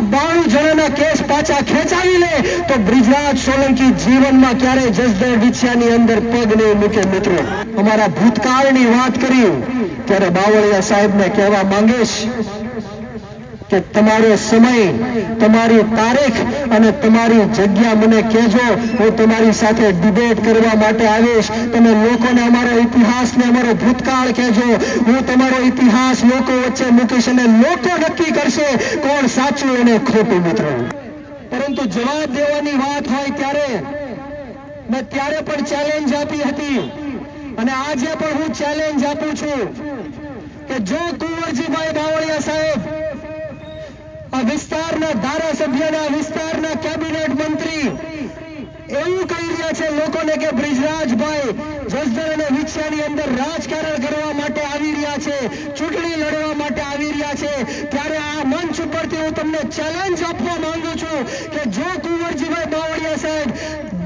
આ બાણું જણાના કેસ પાછા ખેંચાવી લે તો બ્રિજરાજ સોલંકી જીવનમાં ક્યારેય જસદણ વિછિયાની અંદર પગ નહીં મૂકે મિત્રો. અમારા ભૂતકાળની વાત કરી ત્યારે બાવળિયા સાહેબને કહેવા માંગીશ કે તમારો સમય, તમારી તારીખ અને તમારી જગ્યા મને કહેજો. હું તમારી સાથે ડિબેટ કરવા માટે આવીશ. તમે લોકોને અમારો ઇતિહાસ ને અમારો ભૂતકાળ કહેજો. હું તમારો ઇતિહાસ લોકો વચ્ચે મૂકીશ અને લોકો નક્કી કરશે કોણ સાચું અને ખોટું મિત્રો પરંતુ જવાબ દેવાની વાત હોય ત્યારે મેં ત્યારે પણ ચેલેન્જ આપી હતી. અને આજે પણ હું ચેલેન્જ આપું છું કે જો કુંવરજીભાઈ બાવળિયા સાહેબ વિસ્તારના ધારાસભ્યના વિસ્તારના કેબિનેટ મંત્રી એવું કહી રહ્યા છે લોકોને કે બ્રિજરાજભાઈ જસદણ અને વિછિયાની અંદર રાજકારણ કરવા માટે આવી રહ્યા છે, ચૂંટણી લડવા માટે આવી રહ્યા છે. ત્યારે આ મંચ ઉપરથી હું તમને ચેલેન્જ આપવા માંગુ છું કે જો કુંવરજીભાઈ બાવળિયા સાહેબ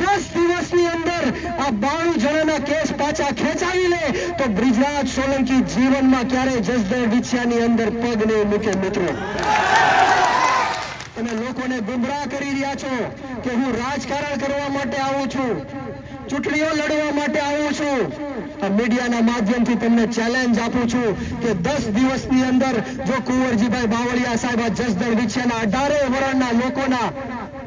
દસ દિવસની અંદર આ બાણું જણાના કેસ પાછા ખેંચાવી લે, તો બ્રિજરાજ સોલંકી જીવનમાં ક્યારેય જસદણ વિછિયાની અંદર પગ નહીં મૂકે મિત્રો. તમે લોકોને ગુમરાહ કરી રહ્યા છો કે હું રાજકારણ કરવા માટે આવું છું, ચૂંટણીઓ લડવા માટે આવું છું. આ મીડિયાના માધ્યમથી તમને ચેલેન્જ આપું છું કે દસ દિવસની અંદર જો કુંવરજીભાઈ બાવળિયા સાહેબ આ જસદણ વિછેના અઢારે વરણના લોકોના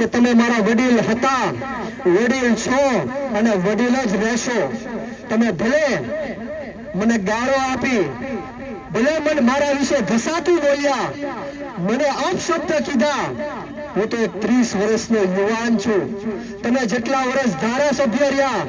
કે તમે મારા વડીલ હતા. વડીલ છો અને વડીલ જ રહેશો. તમે ભલે મને ગાળો આપી, ભલે મને મારા વિશે ઘસાતું બોલ્યા, મને અપશબ્દ કીધા. હું તો ત્રીસ વર્ષનો યુવાન છું. તમે જેટલા વર્ષ ધારાસભ્ય રહ્યા,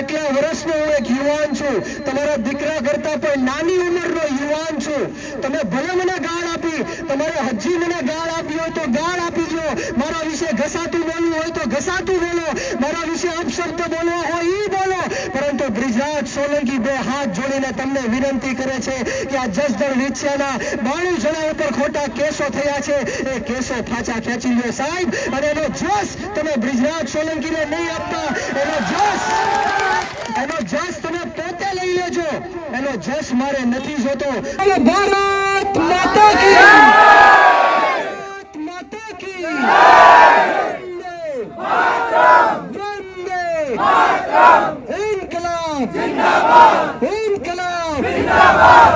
એટલા વર્ષનો હું એક યુવાન છું. તમારા દીકરા કરતા પણ નાની ઉંમરનો યુવાન છું તમે ભલે મને ગાળ આપી તમારે હજી મને ગાળ આપી હોય તો ગાળ આપી દો મારા વિશે ઘસાતું બોલવું હોય તો ઘસાતું બોલો. મારા વિશે અપશબ્દ બોલવો હોય ઈ બોલો. પરંતુ બ્રિજરાજ સોલંકી બે હાથ જોડીને તમને વિનંતી કરે છે કે આ જસદણ વિછિયાના બાણું જણા ઉપર ખોટા કેસો થયા છે. એ કેસો ફાચા ખેંચી લ્યો સાહેબ. અને એનો જોશ તમે બ્રિજરાજ સોલંકીને નહીં આપતા. એનો જોશ એનો જશ તમે પોતે લઈ લેજો. એનો જશ મારે નથી જોતો. ભારત માતા કી இன்கலாப் இன்கலாப்